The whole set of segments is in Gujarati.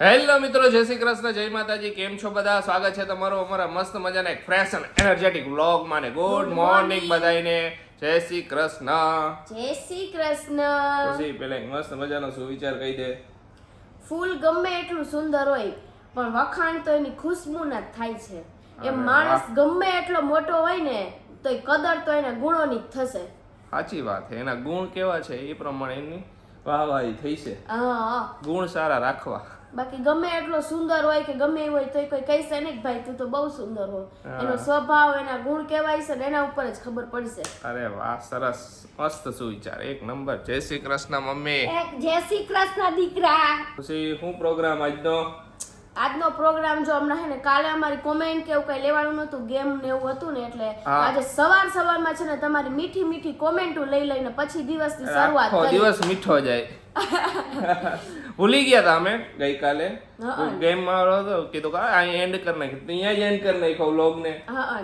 હેલો મિત્રો જય શ્રી કૃષ્ણ જય માતાજી કેમ છો બધા? સ્વાગત છે તમારું અમારા મસ્ત મજાના એક ફ્રેશ અને એનર્જેટિક વ્લોગમાં ને ગુડ મોર્નિંગ. બધાને જય શ્રી કૃષ્ણ. જય શ્રી કૃષ્ણ. પછી પેલા મસ્ત મજાનો સુવિચાર કહી દે. ફૂલ ગમે એટલું સુંદર હોય પણ વખાણ તો એની ખુશ્બુના થાય છે. એમ એ માણસ ગમે એટલો મોટો હોય ને તો કદર તો એના ગુણોની જ થશે. સાચી વાત એના ગુણ કેવા છે એ પ્રમાણે એની વાહવાહી થઈ છે. હા. ગુણ સારા રાખવા. બાકી ગમે એટલો સુંદર હોય કે ગમે એ હોય તો કોઈ કહેશે નહીં કે ભાઈ તું તો બહુ સુંદર હો. એનો સ્વભાવ એના ગુણ કેવાય છે ને એના ઉપર જ ખબર પડશે. અરે વાહ સરસ. મસ્ત સુવિચાર. એક નંબર. જય શ્રી કૃષ્ણ મમ્મી. જય શ્રી કૃષ્ણ દીકરા. પછી શું પ્રોગ્રામ આજનો? આજનો પ્રોગ્રામ જો હમણાં હે ને કાલે અમારી કોમેન્ટ કે એવું કઈ લેવાનું નતું ગેમ ને એવું હતું ને એટલે આજે સવાર સવારમાં છે ને તમારી મીઠી મીઠી કોમેન્ટો લઈ લઈને પછી દિવસની શરૂઆત કરી. દિવસ મીઠો જાય. ભૂલી ગયા હતા અમે ગઈકાલે. ગેમ મારો હતો કીધું કે આ એન્ડ કરી નાખી. તો અહીંયા જ એન્ડ કરી નાખ્યો વ્લોગ ને.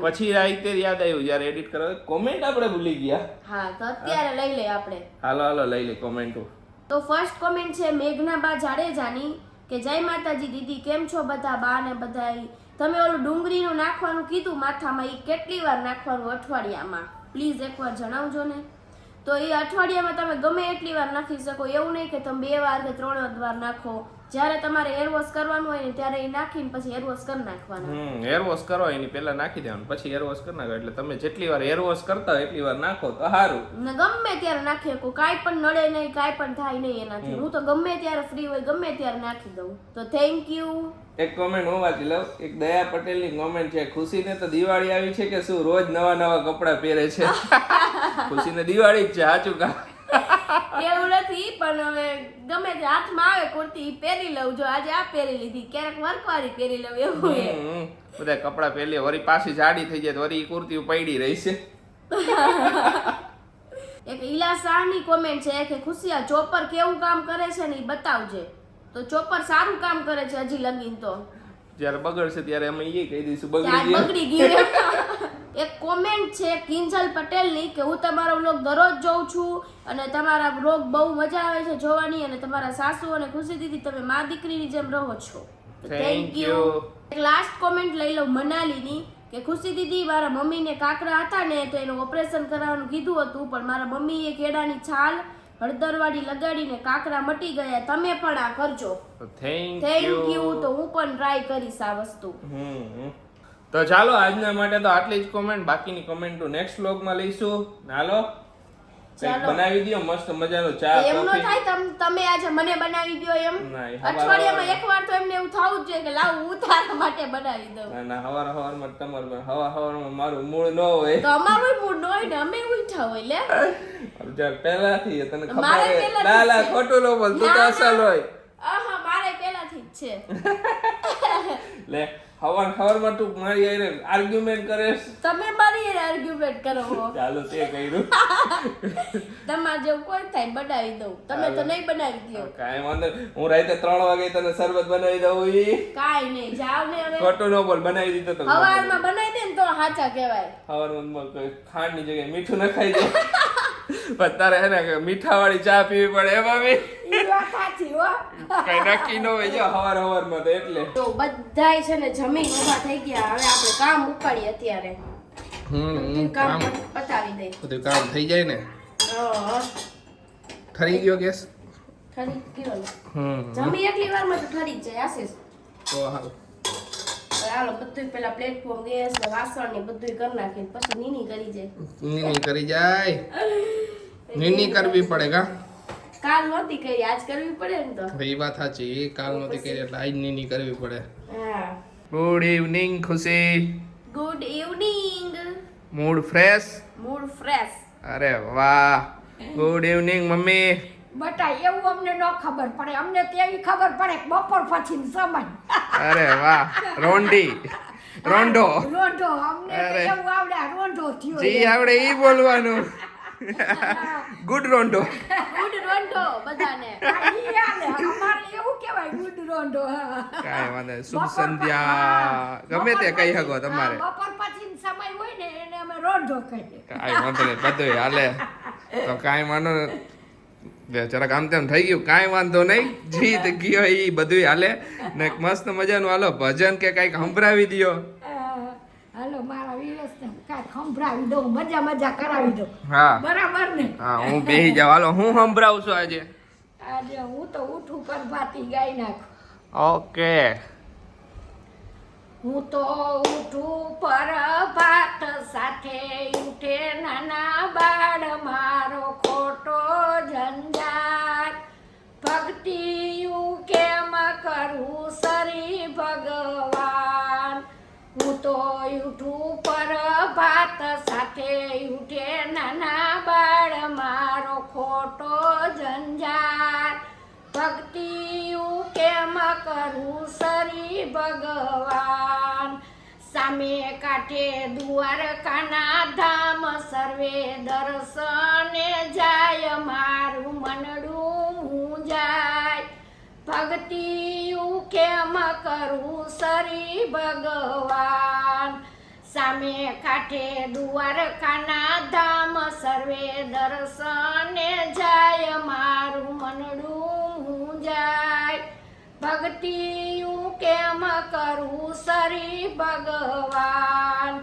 પછી રાતે યાદ આવ્યું જ્યારે એડિટ કરવા કોમેન્ટ આપણે ભૂલી ગયા. હા તો અત્યારે લઈ લઈએ આપણે. હાલો હાલો લઈ લે કોમેન્ટો તો ફર્સ્ટ કોમેન્ટ છે મેઘનાબા જાડેજાની કે જય માતાજી દીદી કેમ છો બધા? બા ને બધા તમે ઓલું ડુંગળીનું નાખવાનું કીધું માથામાં એ કેટલી વાર નાખવાનું અઠવાડિયામાં? પ્લીઝ એકવાર જણાવજો ને. તો એ અઠવાડિયામાં તમે ગમે એટલી વાર નાખી શકો. એવું નહીં કે તમે બે વાર કે ત્રણ વાર નાખો. જ્યારે તમારે એર વોશ કરવાનું હોય ને ત્યારે એ નાખીને પછી એર વોશ કરી નાખવાનું. હમ હેર વોશ કરો એની પહેલા નાખી દેવાનું પછી એર વોશ કરી નાખો. એટલે તમે જેટલી વાર એર વોશ કરતા હોય એટલી વાર નાખો તો સારું ને ગમે ત્યારે નાખી શકો કાંઈ પણ નડે નહીં કાંઈ પણ થાય નહીં એનાથી. હું તો ગમે ત્યારે ફ્રી હોય ગમે ત્યારે નાખી દઉં. તો થેન્ક યુ એક કોમેન્ટ હું વાંચી લઉં. એક દયા પટેલની કોમેન્ટ છે ખુશીને તો દિવાળી આવી છે કે શું? રોજ નવા નવા કપડાં પહેરે છે. ખુશીને દિવાળી જ છે સાચું કા? એવું નથી પણ હવે ગમે તે હાથમાં આવે કુર્તી પહેરી લઉં. જો આજે આ પહેરી લીધી ક્યારેક વર્કવાળી પહેરી લઉં એવું બધા કપડાં પહેરી વરી પાછી જાડી થઈ જાય તો વરી કુર્તી પડી રહી છે. એક ઈલા શાહની કોમેન્ટ છે કે ખુશી આ ચોપર કેવું કામ કરે છે ને એ બતાવજે. તો ચોપર સારું કામ કરે છે હજી લગીન તો. જ્યારે બગડશે ત્યારે અમે એ કહી દઈશું બગડી ગયું. બગડી ગયું. એક કોમેન્ટ છે કિંજલ પટેલની કે હું તમારો વ્લોગ દરરોજ જોઉં છું અને તમારા વ્લોગ બહુ મજા આવે છે જોવાની અને તમારા સાસુ અને ખુશી દીદી તમે મા દીકરીની જેમ રહો છો. થેન્ક યુ એક લાસ્ટ કોમેન્ટ લઈ લઉં મનાલીની કે ખુશી દીદી મારા મમ્મીને કાકરા હતા ને તો એનું ઓપરેશન કરાવવાનું કીધું હતું પણ મારા મમ્મીએ કેળાની છાલ હળદરવાળી લગાડીને કાકરા મટી ગયા. તમે પણ આ કરજો. થેન્ક યુ તો હું પણ ટ્રાય કરીશ આ વસ્તુ. તો ચાલો આજના માટે તો આટલી જ કોમેન્ટ બાકીની કોમેન્ટો નેક્સ્ટ વ્લોગમાં લઈશું. હાલો. બનાવી દો મસ્ત મજાનો ચા એમ નો થાય તમે આજે મને બનાવી દો એમ. ના, એક વાર અઠવાડિયામાં એકવાર તો એમને એવું થવું જ જોઈએ કે લાવ હું તારા માટે બનાવી દઉં. ના ના હવારમાં તમારે હવા હવારમાં મારું મૂળ ન હોય. તો અમારું મૂળ ન હોય ને અમે ઉઠા હોય લે. જ્યારે પહેલાથી તને ખબર છે. ના ના ખોટું ન બોલ તું તો અસલ હોય. આહા મારે પહેલાથી જ છે. લે. હવાર હવારમાં તું મારી હારે આર્ગ્યુમેન્ટ કરે. તમે મારી આર્ગ્યુમેન્ટ કરો છો. ચાલો તે કર્યું. તમાર જેવું કોઈ થાય બનાવી દઉં. તમે તો નહીં બનાવી દો કાંઈ વાંધો. હું રાતે ત્રણ વાગે તને શરબત બનાવી દઉં ઈ. કાઈ નહીં જાવ ને હવે. ખોટું ન બોલ બનાવી દીધો તો સવારમાં બનાવી દે ને તો સાચા કહેવાય. હવારમાં કોઈ ખાંડની જગ્યાએ મીઠું નખાઈ દે. પણ તારે હે ને મીઠા વાળી ચા પીવી પડે હો કઈ નક્કી ન હોય જો હવાર તો એટલે. તો બધાય છે ને જમીન ઊભા થઈ ગયા. હવે આપણે કામ ઉપાડીએ અત્યારે. બધું કામ પત- પતાવી દઈ બધું કામ થઈ જાય ને? ઠરી ગયો ગેસ? ઠરી ગયો હમ જમી એટલી વારમાં તો ઠરી જ જાય આશીષ. તો હાલ. હવે હાલો બધું પેલા પ્લેટફોર્મ ગેસ વાસણ ને બધું કરી નાખીને પછી નીની કરી જાય. નીની કરી જાય. નીની કરવી પડે કા? કાલ નહોતી કરી આજ કરવી પડે ને તો. એ વાત સાચી કાલ નહોતી કરી એટલે આજ નીની કરવી પડે. હા. Good evening Khushi. Good evening mood fresh mood fresh અરે વાહ. Good evening mummy. બટા એવું અમને ન ખબર પડે. અમને તેવી ખબર પડે કે બપોર પછી સમય. અરે વાહ. રોંડી રોંડો રોંડો અમને. એવું આવડે રોંડો થયો જી આવડે ઈ બોલવાનું. ગુડ રોંડો ગુડ રોંઢો બધાને. અમારે એવું કહેવાય ગુડ રોંઢો કાય કાંઈ વાંધો નહીં. શુભ સંધ્યા. ગમે તે કહી શકો તમારે. બપોર પછી સમય હોય ને એને અમે રોંઢો કહીએ કાંઈ વાંધો નહીં બધું હાલે. તો કાંઈ વાંધો નહીં. જરાક આમ તેમ થઈ ગયું કાંઈ વાંધો નહીં. જીત ગયો એ બધું હાલે. ને મસ્ત મજાનું હાલો ભજન કે કાંઈક સંભળાવી દ્યો. હાલો મારા સંભળાવી દઉં મજા મજા કરાવી દઉં. હા. બરાબર ને? હા હું બેસી જાઉં. હાલો હું સંભળાવું છું આજે? આજે હું તો ઉઠું પરભાતી ગાઈ નાખું. ઓકે. હું તો ઉઠું પર ભાત સાથે ઉઠે નાના બાળ મારો ખોટો ઝંઝાર. ભક્તિ કેમ કરું સરી ભગવાન? તો યુઠું પર ભાત સાથે ઉઠે નાના બાળ, મારો ખોટો ઝંઝાર ભક્તિયું કેમ કરું સરી ભગવાન? સામે કાંઠે દ્વારકાના ધામ, સર્વે દર્શને જાય મારું મનડું ભક્તિયું કેમ કરું સરી ભગવાન? સામે કાંઠે દ્વારકાના ધામ, સર્વે દર્શને જાય, મારું મનડું હું જાય. ભક્તિયું કેમ કરું સરી ભગવાન?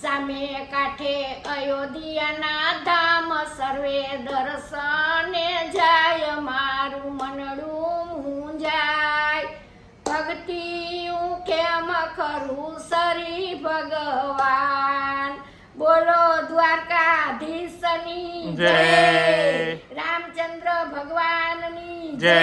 સામે કાંઠે અયોધ્યાના ધામ, સર્વે દર્શને જાય જય. રામચંદ્ર ભગવાનની જય.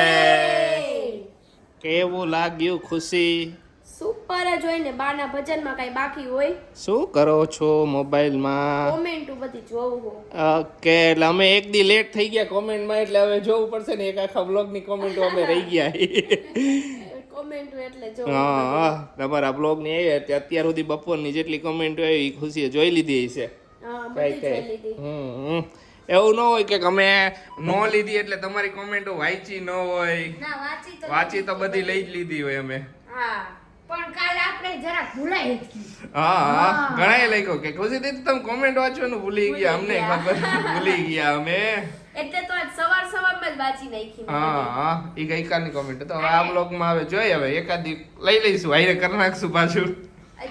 કેવું લાગ્યું ખુશી? સુપર જ હોય ને બાના ભજનમાં કઈ બાકી હોય? શું કરો છો મોબાઈલમાં? કોમેન્ટ બધી જોવું ઓકે એટલે અમે એક દી લેટ થઈ ગયા કોમેન્ટમાં એટલે હવે જોવું પડશે ને એક આખા બ્લોગની કોમેન્ટો અમે રહી ગયા. કોમેન્ટ એટલે જોવું હા તમારા બ્લોગની આવી હતી અત્યાર સુધી બપોરની જેટલી કોમેન્ટો આવી એ ખુશીએ જોઈ લીધી હશે. હા બધી જોઈ લીધી. હમ. એવું ન હોય કે અમે ન લીધી એટલે તમારી કોમેન્ટો વાંચી ન હોય. વાંચી તો બધી લઈ જ લીધી હોય અમે. હા પણ કાલે આપણે જરાક ભૂલાઈ જ ગયું. હા હા. ઘણાએ લખ્યો કે ખુશી દીદી તમે કોમેન્ટ વાંચવાનું ભૂલી ગયા. અમને ખબર ભૂલી ગયા અમે. એટલે તો આજ સવાર સવારમાં જ વાંચી નાખી હા હા. એ ગઈકાલની કોમેન્ટ તો હવે આ બ્લોગમાં હવે જોઈએ હવે એકાદી લઈ લઈશું. હાઈરે કરી નાખશું પાછું.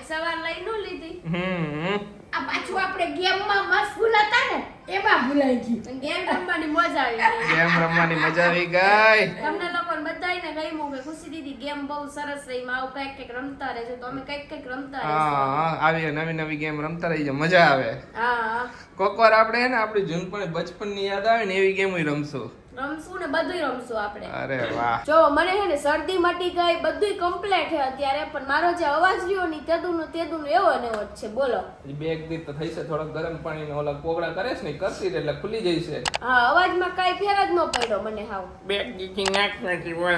સવાર લઈ નો લીધી. હમ. આ પાછું આપણે ગેમમાં મશગુલ હતા ને એમાં ભૂલાઈ ગયું. ગેમ રમવાની મજા આવી. ગેમ રમવાની મજા આવી ગઈ. તમને લોકોને બધાયને ગમ્યું કે ખુશી દીદી ગેમ બહુ સરસ રહી માં આવું કંઈક કંઈક રમતા રહેજો તો અમે કંઈક કંઈક રમતા હા રહીશું. હા આવી નવી નવી ગેમ રમતા રહી જાય મજા આવે. હા કોક વાર આપણે ને આપણી જૂનપણ બચપનની યાદ આવે ને એવી ગેમ રમશું. રમશું ને બધુંય રમશું આપણે. અરે વાહ. જો મને હે ને શરદી મટી ગઈ બધુંય કમ્પ્લીટ છે અત્યારે પણ મારો જે અવાજ રહ્યો ને તેદુનો તેદું એવો ને એવો જ છે બોલો. બે એક દી તો થઈ છે થોડોક ગરમ પાણીનો ઓલા કોગળા કરે છે ને કરતી રહે એટલે ખુલી જઈ છે. હા અવાજમાં કાંઈ ફેર જ ન પડ્યો મને હાવ. બે દીકી નાક નથી બોલે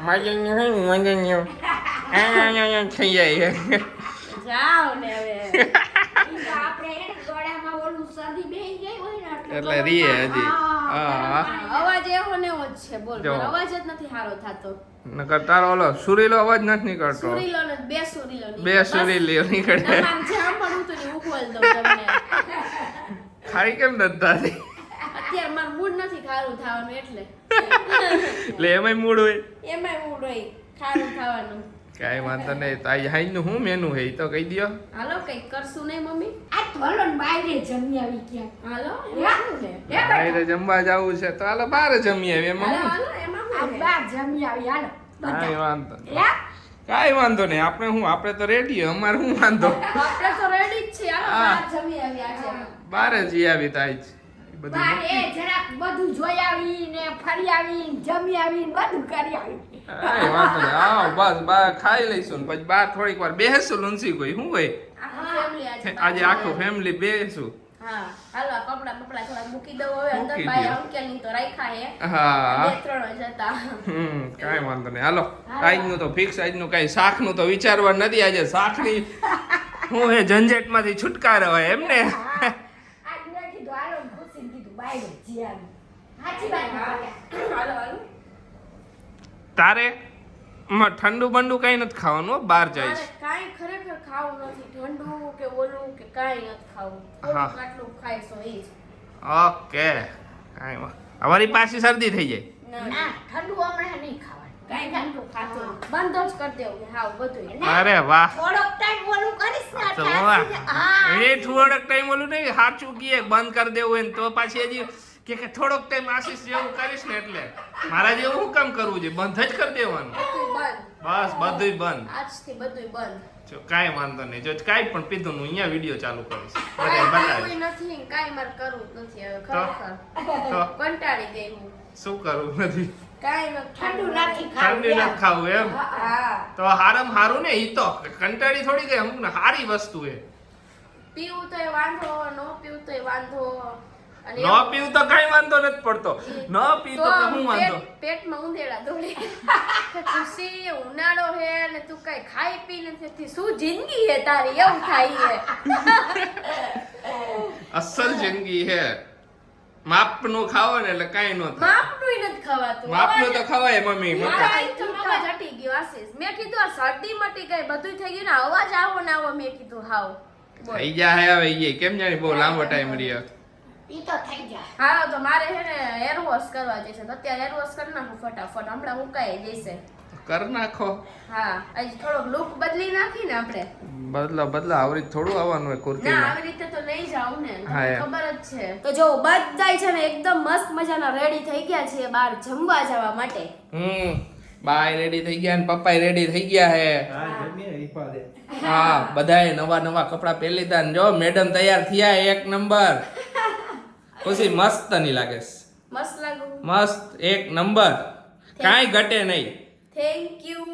મજા ન હોય ને મજા ન હોય. આ, આ, આ થઈ જાય જાઓ ને હવે ઈ તો આપણે હે ને ગળામાં ઓલું શરદી બેહી ગઈ હોય ને એટલે રીએ હજી. હા, અવાજ એવો ને એવો જ છે બોલ અવાજ જ નથી સારો થતો. નકર તારો ઓલો સુરીલો અવાજ નથી નીકળતો. સુરીલો ને બે સુરીલો. બે સુરીલી નીકળે. આમ જામ પણ હું ને ઉકવાલ દઉં તમને. ખારી કેમ નથી થતી અત્યારે માર મૂડ નથી ખારું થવાનું એટલે. એટલે એમાંય મૂડ હોય. એમાંય મૂડ હોય ખારું થવાનું. કાંઈ વાંધો નહીં. તો આ હાઈનું શું મેનુ હે તો કહી દ્યો. હાલો કઈ કરશું નહીં મમ્મી? આ ધોલો બાયરે જમી આવી ક્યાંક. હાલો હે? બારે જમવા જવું છે તો હાલો બાર જમી આવી એમાં હાલો હાલો એમાં આ બાર જમી આવી હાલો કાંઈ વાંધો નહીં. કાંઈ વાંધો નહીં. આપણે હું આપણે તો રેડી અમારે શું વાંધો? આપણે તો રેડી જ છીએ. હાલો હા. બહાર જમી આવી આજે. બારે જ આવી તાઈ જ. એ જરાક બધું જોઈ આવી ને ફરી આવી ને જમી આવી ને બધું કરી આવી. કાંઈ વાંધો નહીં. આવો બસ ખાઈ લઈશું ને પછી બાર થોડીક વાર બેસશું લુંસી કોઈ. શું હોય? આજે આજે આખું ફેમિલી બેસું. હા હાલો કપડા બપડા થોડા મૂકી દઉં હવે. અંદર ભાઈ અંકેલની તો રાખ્યા હે હા. બે ત્રણ જ હતા. હમ કાંઈ વાંધો નહીં. હાલો આજનું તો ફિક્સ આજનું કાંઈ શાકનું તો વિચારવા નથી આજે. શાકની હું એ ઝંઝટમાંથી છુટકારો હોય એમ ને હા. આજ મેં કીધું હાલો ને સાચી વાત હાલો હાલો. તારે માં ઠંડુ બંડુ કઈ નથી ખાવાનું બહાર જાય છે કાંઈ ખરેખર ખાવું નથી. ઠંડુ કે ઓલું કે કાંઈ નથી ખાવું. હા. આટલું ખાઈશો એ જ. ઓકે. કાંઈ વાંધો. અમારી પાછી શરદી થઈ જાય. ના ઠંડુ હમણાં નહીં ખાવાનું કાંઈ ઠંડુ ખાતો બંધ જ કરી દેવું હાવ બધું અરે વાહ. થોડોક ટાઈમ ઓલું કરીશ ને તો એટલે વાહ. આખી- હા. એ થોડોક ટાઈમ ઓલું નહીં કીએ બંધ કરી દેવું હોય ને તો પાછી હજી કે કે થોડોક ટાઈમ આશીષ જેવું કરીશ ને એટલે. મારા જેવું શું કામ કરવું છે? બંધ જ કરી દેવાનું. બસ બધુંય બંધ. આજથી બધું બંધ. જો કાંઈ વાંધો નહીં. જો કાંઈ પણ પીધું હું અહીંયા વીડિયો ચાલુ કરીશ. કાંઈ બધાને નથી કાંઈ મારે કરવું નથી હવે ખરેખર. કંટાળી ગઈ હું. શું કરવું નથી ઠંડુ નથી ઠંડી ખાવું નથી ખાવું એમ? તો હારમ હારું ને ઈ તો. કંટાળી થોડી ગઈ અમુક હારી વસ્તુ એ. પીવું તો વાંધો નો પીવું તો વાંધો. અને ન પીવું તો કઈ વાંધો નથી પડતો. ન પી તો હું વાંધો? પેટમાં ઉંદેડા દોડે. ખુશી ઉનાળો હે ને તું કઈ ખાઈ પી નથી શું જિંદગી હે તારી? એવું થાય હે. અસલ જિંદગી હે. માપનું ખાવો ને એટલે કાઈ ન માપનું નથી ખવાતું. માપનું તો ખવાય મમ્મી અવાજ હટી ગયો આશીષ. મેં કીધું આ શરદી મટી ગઈ બધું થઈ ગયું ને અવાજ આવો ને આવો મેં કીધું હાવ. થઈ જા હે હવે ઈ. કેમ જાણી બહુ લાંબો ટાઈમ રહ્યો? ઈ તો થઈ જાય હા તો મારે હે ને એરવોશ વોશ કરવા જશે. તો અત્યારે એરવોશ વોશ કરી નાખું ફટાફટ. હમણાં ઉકાઈ જશે કર નાખો. હા આજ થોડો લુક બદલી નાખી ને આપણે. બદલા બદલા આવરી થોડું આવવાનું હોય ના આવી રીતે તો નહીં જાઉં ને હા, ખબર જ છે. તો જો બધાય છે ને એકદમ મસ્ત મજાના રેડી થઈ ગયા છે બહાર જમવા જવા માટે. હમ બાય રેડી થઈ ગયા ને પપ્પાય રેડી થઈ ગયા હે. હા બધાએ નવા નવા કપડા પહેરી લીધા ને જો મેડમ તૈયાર થયા એક નંબર. ખુશી મસ્તની લાગે મસ્ત લાગુ. મસ્ત એક નંબર. કાંઈ ઘટે નહીં. થેન્ક યુ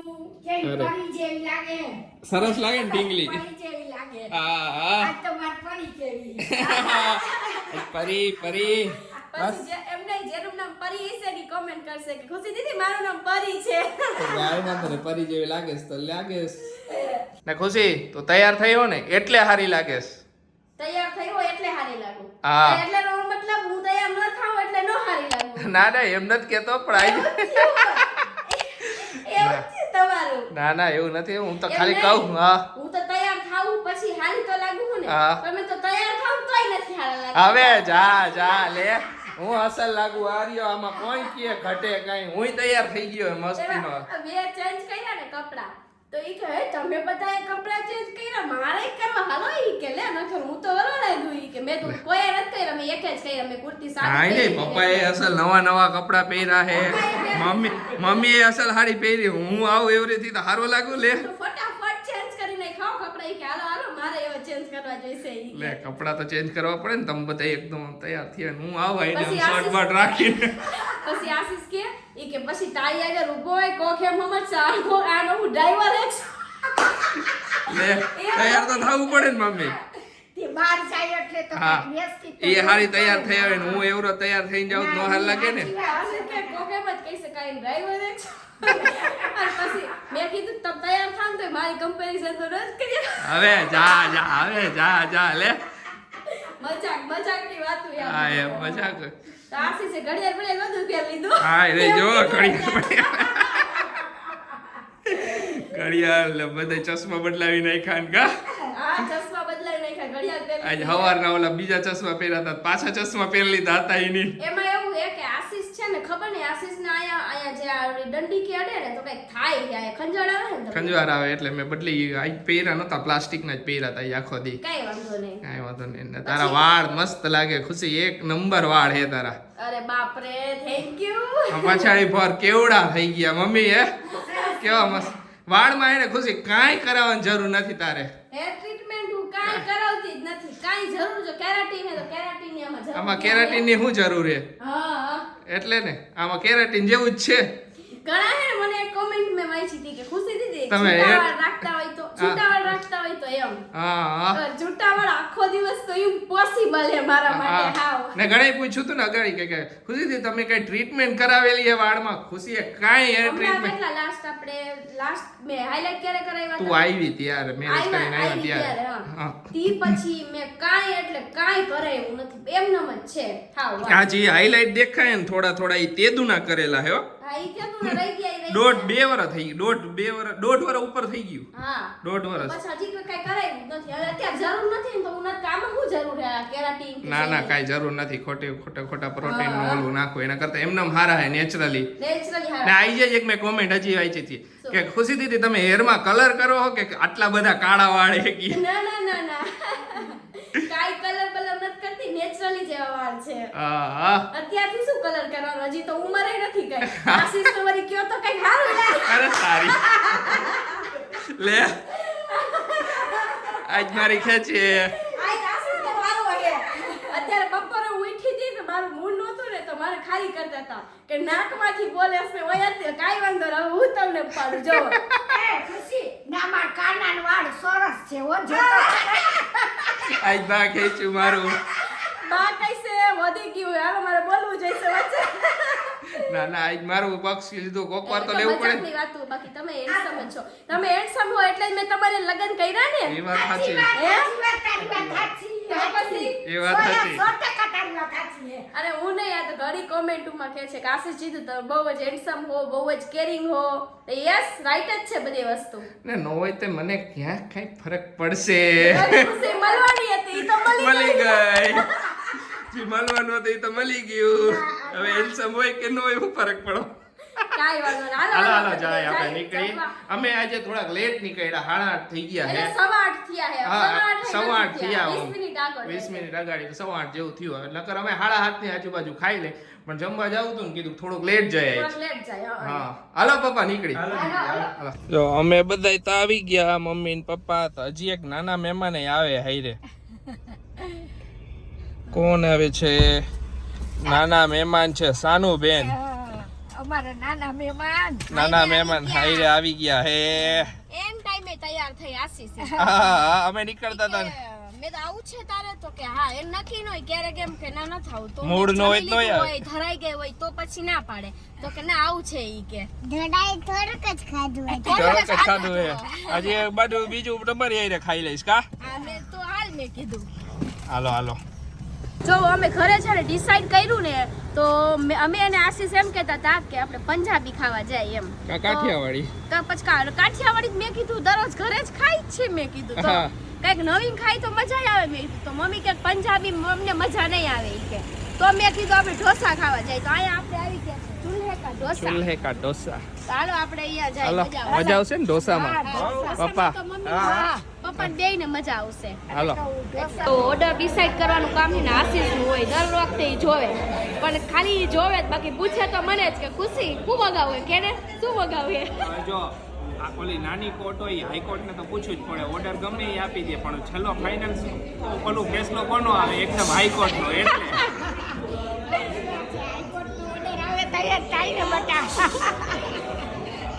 કેવી જેવી લાગે. સરસ લાગે ને ઢીંગલી. પરી જેવી લાગે. હા હા. આજ તો મારી પરી કેવી પરી પરી. બસ. એમને જેનું નામ પરી હશે ને કમેન્ટ કરશે કે ખુશી દીદી મારું નામ પરી છે. વાંધો નહીં, પરી જેવી લાગે તો લાગે ને ખુશી તો તૈયાર થયો ને એટલે હારી લાગે તૈયાર થઈ હોય એટલે હારી લાગુ. હા. એટલે મતલબ હું તૈયાર ન થાઉં એટલે ન હારી લાગુ. ના ના એમ નથી કેતો પણ આઈ તમારું ના. ના એવું નથી. હું તો ખાલી કહું હા. હું તો તૈયાર થાઉં પછી હારી તો લાગુ ને? તમે તો તૈયાર થાવ તોય નથી હારા લાગતા. હવે જા જા લે. હું અસલ લાગુ આર્યો આમાં કોઈ કે ઘટે કઈ. હું તૈયાર થઈ ગયો મસ્તીનો. બે ચેન્જ કર્યા ને કપડા. તો એ કહે તમે બધાએ કપડા ચેન્જ કર્યા મારે કરવા? હાલો એ કે લે નખર હું તો વરો લાગ્યું ઈ કે મેં તો કોઈ નથી કર્યા મેં એક જ કર્યા મેં કુર્તી હા નહીં પપ્પાએ અસલ નવા નવા કપડાં પહેર્યા હે મમ્મી મમ્મીએ અસલ સાડી પહેરી. હું આવું એવરીથી તો હારો લાગુ લે. ફટાફટ ચેન્જ કરી નાખાઓ કપડા. ઈ કે હાલો હાલો મારે એવો ચેન્જ કરવા જોઈશે લે કપડાં કપડા તો ચેન્જ કરવા પડે ને તમે બધા એકદમ તૈયાર થયા હું આવા એને શર્ટ બટ રાખીને. પછી આશીષ કે ઈ કે પછી તારી આગળ ઊભો હોય કોક એમ સમજશે આ કોક આનો હું ડ્રાઈવર જ. લે તૈયાર તો થવું પડે ને મમ્મી. તે બહાર જાય એટલે એ હારી તૈયાર થઈ આવે ને હું એવરો તૈયાર થઈને જાઉં તો હાલ લાગે ને? કોક એમ જ કહી શકાય ડ્રાઈવર જ પછી મેં કીધું તમે તૈયાર થાવ તો મારી કમ્પેરિઝન તો હવે જા જા હવે જા જા લે. મજાક મજાકની ની યાર હા એ મજાક. ઘડિયાળ બધું પહેર ચશ્મા બદલાવી નાખ્યા ને કા? ચશ્મા બદલાઈ નાખ્યા ઘડિયાળ આજ લીધી. હવારના ઓલા બીજા ચશ્મા પહેર્યા હતા પાછા ચશ્મા પહેરી લીધા હતા એની એમાં એવું હે કે આશીષ છે ને ખબર નહીં આશીષ ને આયા આયા જે આ દંડી કે અડે ને તો કંઈક થાય કે ખંજવાળ આવે ને તો. આવે એટલે મેં બદલી આજ પહેર્યા નતા પ્લાસ્ટિકના જ પહેર્યા હતા આખો દી. કઈ વાંધો નહીં. વાંધો ને. તારા વાળ મસ્ત લાગે ખુશી. એક નંબર વાળ હે તારા. અરે બાપ રે થેન્ક યુ પછાડી પર કેવડા થઈ ગયા મમ્મી હે? કેવા મસ્ત. વાળમાં એને ખુશી કાંઈ કરાવવાની જરૂર નથી તારે. હેર ટ્રીટમેન્ટ હું કાંઈ કરાવતી જ નથી. કાંઈ જરૂર જો કેરાટીન હે તો કેરાટીનની આમાં જરૂર આમાં કેરાટીનની શું જરૂર હે? હા હા. એટલે ને આમાં કેરાટીન જેવું જ છે. ઘણા હે મને એક કોમેન્ટ મે વાંચી હતી કે ખુશી દીદી તમે રાખતા હોય તો રાખતા હોય તો એમ. હા હા. અ, આખો દિવસ તો ઇમ્પોસિબલ હે મારા માટે હાવ. ને ઘણાય પૂછ્યું હતું ને અગાડી કે કે ખુશીથી તમે કઈ ટ્રીટમેન્ટ કરાવેલી છે વાળમાં? ખુશીએ કાંઈ હેર ટ્રીટમેન્ટ કેટલા લાસ્ટ આપણે લાસ્ટ મેં હાઇલાઇટ ક્યારે કરાવ્યા તું આવી ત્યારે મેરેજ કરીને આવી ત્યારે. હા. હા. તી પછી મે કાંઈ એટલે કાંઈ કરાયું નથી. એમનેમ જ છે. હાવ વાહ. આ જે હાઇલાઇટ દેખાય ને થોડા થોડા એ તેદુના કરેલા હે હો. દોઢ બે વર થઈ ગયું. દોઢ બે વર દોઢ વર ઉપર થઈ ગયું. હા. દોઢ વર બસ હજી કોઈ કઈ કરાયું નથી. હવે અત્યારે જરૂર નથી તો હું કામ શું જરૂર છે? કેરાટીન ના ના કાઈ જરૂર નથી. ખોટે ખોટા ખોટા પ્રોટીનનું ઓલું નાખો. એના કરતા એમને હારા હે નેચરલી નેચરલી ને હા આઈ જાય એક મેં કોમેન્ટ હજી વાંચી હતી. કે ખુશી દીદી તમે હેરમાં કલર કરો કે આટલા બધા કાળા વાળે ના ના ના ના કાઈ કલર બલર નથી કરતી જેવા વાળ છે અત્યારથી શું કલર કરવાનો? હજી તો ઉંમરે નથી કઈ. આશીષ તો વળી કયો તો કઈ લાગે અરે સારી લે. આજ મારી ખેંચી. આ આશીષ તો મારો હે? અત્યારે બપોરે ઉઠી હતી ને મારું મૂડ નહોતું ને તો મારે ખાલી કરતા હતા કે નાકમાંથી બોલે છે ઓય અત્યારે કાઈ વાંધો નહીં. હવે હું તમને પાડું જો. એ ખુશી ના માર કાનાનો વાળ સરસ છે હો આજ બા ખેંચ્યું મારું. બા કઈસે વધી ગયું હાલો મારે બોલવું જોઈશે વચ્ચે. ના ના આજ મારું પક્ષ લીધું. કોક વાર તો લેવું પડે. મજાકની વાતો બાકી તમે handsome જ છો. તમે handsome હો એટલે જ મેં તમારે લગ્ન કર્યા ને? એ વાત સાચી. સાચી વાત, સાચી વાત, તારી વાત સાચી. તો પછી? એ વાત સાચી. સો ટકા તારી વાત સાચી છે. અરે હું નહીં આ તો ઘણી કોમેન્ટમાં કહે છે કે આશીષ તમે બહુ જ હેન્ડસમ હો બહુ જ કેરિંગ હો. યસ રાઈટ જ છે બધી વસ્તુ. ને ન હોય તો મને ક્યાં કઈ ફરક પડશે. મળવાની હતી તો મળી ગઈ. જે માલવાનું હતું એ તો મળી ગયું. હવે હેન્ડસમ હોય કે ન હોય એવું ફરક પડો. કાંઈ વાંધો નહીં. હાલો હાલો જાય આપણે નીકળી. અમે આજે થોડાક લેટ નીકળ્યા સાડા આઠ થઈ ગયા એટલે સવા આઠ થયા હે હા સવા આઠ થયા વીસ મિનિટ આગળ સવા આઠ જેવું થયું હવે. નકર અમે સાડા હાથની આજુબાજુ ખાઈ લે પણ જમવા જાવું તું ને કીધું થોડુંક લેટ જાય થોડોક લેટ જાય હા. હા. હાલો પપ્પા નીકળી. જો અમે બધા તો આવી ગયા મમ્મી ને પપ્પા તો હજી એક નાના મહેમાને આવે હાઈરે કોણ આવે છે? નાના મહેમાન છે સાનુ બેન હા, અમારા નાના મહેમાન. નાના મહેમાન હાઈરે આવી ગયા હે. એન ટાઈમે તૈયાર થઈ આસી હા, હા, અમે નીકળતા હતા. મેં તો આવું છે તારે તો કે હા એ નક્કી ન હોય ક્યારેક એમ કે ના ન થાવું તો મૂડ ન હોય જમી તોય હોય ધરાઈ ગઈ હોય તો પછી ના પાડે. તો કે ના આવું છે ઈ કે. થોડુંક જ ખાધું તરત જ ખાધું હે હજી એક બાજુ બીજું તમારી હાઈરે ખાઈ લઈશ કા? હા મેં તો હાલ મેં કીધું. હાલો હાલો. જો અમે ઘરે છે ને ડિસાઈડ કર્યું ને તો અમે અને આશીષ એમ કહેતા હતા કે આપણે પંજાબી ખાવા જાય એમ. કાઠિયાવાડી? કા પછી કાઠિયાવાડી મેં કીધું દરરોજ ઘરે જ ખાઈ છે મેં કીધું. તો કંઈક નવીન ખાઈ તો મજા આવે મેં કીધું. તો મમ્મી કે પંજાબી અમને મજા નહીં આવે કે. તો મેં કીધું આપણે ઢોસા ખાવા જાય. તો અહીંયા આપણે આવી ગયા છે ચૂલ્હે કા ઢોસા. ચૂલ્હે કા ચાલો આપણે અહીંયા જાય મજા આવશે ને ઢોસામાં? પપ્પા. હા, હા બે ને મજા આવશે. હાલો. તો ઓર્ડર ડિસાઈડ કરવાનું કામ ને આશીષનું હોય દર વખતે એ જોવે. પણ ખાલી જોવે જ બાકી પૂછે તો મને જ કે ખુશી શું મગાવું કે ને શું મગાવું જો આ ઓલી નાની કોર્ટ હોય હાઈકોર્ટને તો પૂછવું જ પડે. ઓર્ડર ગમે એ આપી દે પણ છેલ્લો ફાઇનલ પેલું ફેસલો કોનો આવે? એકદમ હાઈકોર્ટનો એટલે. ઓર્ડર આવે તૈયાર થાય ને બટા.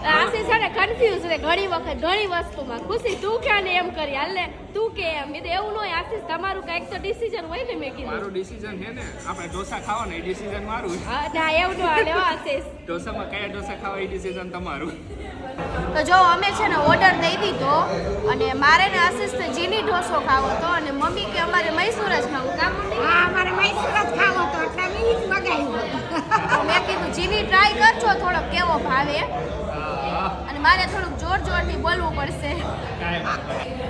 આશીષ છે ને કન્ફ્યુઝ રે ઘણી વખત ઘણી વસ્તુમાં ખુશી. તું કે ને એમ કરી? હાલ ને તું કે એમ? મેં કીધું એવું ન હોય આશીષ તમારું કંઈક તો ડિસિઝન હોય ને મેં કીધું. મારું ડિસિઝન હે ને. આપણે ઢોસા ખાવા ને ડિસિઝન મારું હા ના એવું ન હાલે આશીષ ઢોસામાં કયા ઢોસા ખાવા એ ડિસિઝન તમારું. તો જો અમે છે ને ઓર્ડર દઈ દીધો અને મારે ને આશીષને જીની ઢોસો ખાવો હતો અને મમ્મી કે અમારે મૈસૂર જ ખાવું. કામ હા અમારે મૈસૂર જ ખાવો તો એટલે મેં જ મગાવ્યું. મેં કીધું જીની ટ્રાય કરજો થોડોક કેવો ભાવે. મારે થોડુંક જોર જોરથી બોલવું પડશે.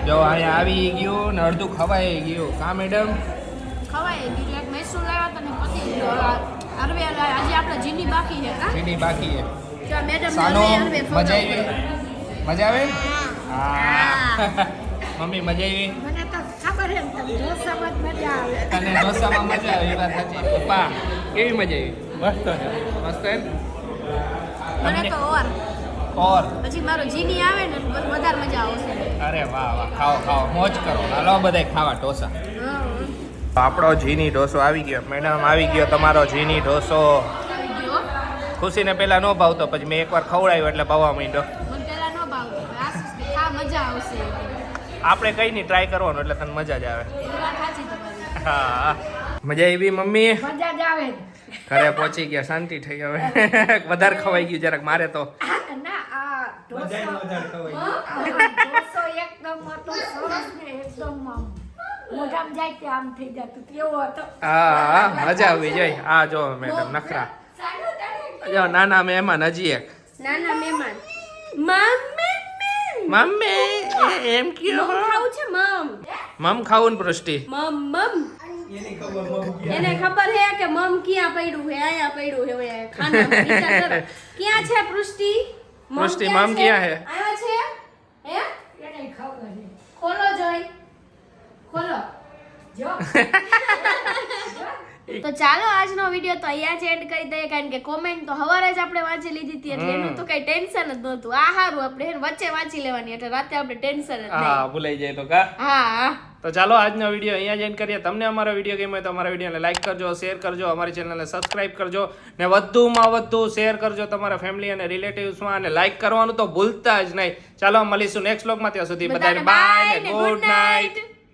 જો અહીંયા આવી ગયું ને અડધું ખવાઈ ગયું. કા મેડમ ખવાય ગયું એક મૈસૂર લાવ્યા તને પતી ગયો અરવે આજે આપણે જીની બાકી છે કા? જીની બાકી છે. જો મેડમ સાનો મજા આવી? મજા આવે? હા. મમ્મી મજા આવી? મને તો ખબર એમ તમે ઢોસામાં મજા આવે. તને ઢોસામાં મજા આવી? વાત સાચી. પપ્પા કેવી મજા આવી? મસ્ત એમ? મને તો ઓર ઓર. પછી મારો જીની આવે ને વધારે મજા આવશે. અરે વાહ વાહ ખાઓ ખાઓ મોજ કરો. હાલો બધાય ખાવા ઢોસા. આપણો જીની ઢોસો આવી ગયો. મેડમ આવી ગયો તમારો જીની ઢોસો. ખુશીને પહેલા ન ભાવતો પછી મેં એકવાર ખવડાવ્યો એટલે ભાવવા માંડ્યો. પેલા આપણે કઈ નહીં ટ્રાય કરવાનું એટલે તને મજા જ આવે. હા. મજા આવી મમ્મી? મજા જ આવે. ઘરે પહોંચી ગયા શાંતિ થઈ હવે. વધારે ખવાઈ ગયું જરાક મારે તો. મજા આવી જાય. આ જો મેડમ નખરા. જો નાના મહેમાન હજી એક. નાના મહેમાન. મમ્મી એમ મમ કયો ખાવું મમ. મમ ખાવું ને પૃષ્ટિ. મમ મમ. એને ખબર હે કે મમ ક્યાં પડ્યું હે આયા પડ્યું હે ઓય ખાનામાં વિચાર કરો. ક્યાં છે પૃષ્ટિ? પૃષ્ટિ, મમ ક્યાં હે? આવ્યા છે? હે? એને ખબર હે ખોલો જોઈ. ખોલો. જો. તો ચાલો આજનો વીડિયો તો અહીંયા જ એન્ડ કરી દઈએ કારણ કે કોમેન્ટ તો હવારે જ આપણે વાંચી લીધી હતી એટલે એનું તો કઈ ટેન્શન જ નહોતું. આ હારું આપણે વચ્ચે વાંચી લેવાની એટલે રાતે આપણે ટેન્શન જ હા ભૂલાઈ જાય તો કા? હા હા. તો ચાલો આજનો વીડિયો અહીંયા જ કરીએ. તમને અમારો વીડિયો ગમ્યો હોય તો અમારા વિડીયોને લાઈક કરજો શેર કરજો અમારી ચેનલને સબસ્ક્રાઇબ કરજો ને વધુમાં વધુ શેર કરજો તમારા ફેમિલી અને રિલેટિવ્સમાં અને લાઈક કરવાનું તો ભૂલતા જ નહીં. ચાલો મળીશું નેક્સ્ટ વ્લોગમાં ત્યાં સુધી બધાને બાય ગુડ નાઇટ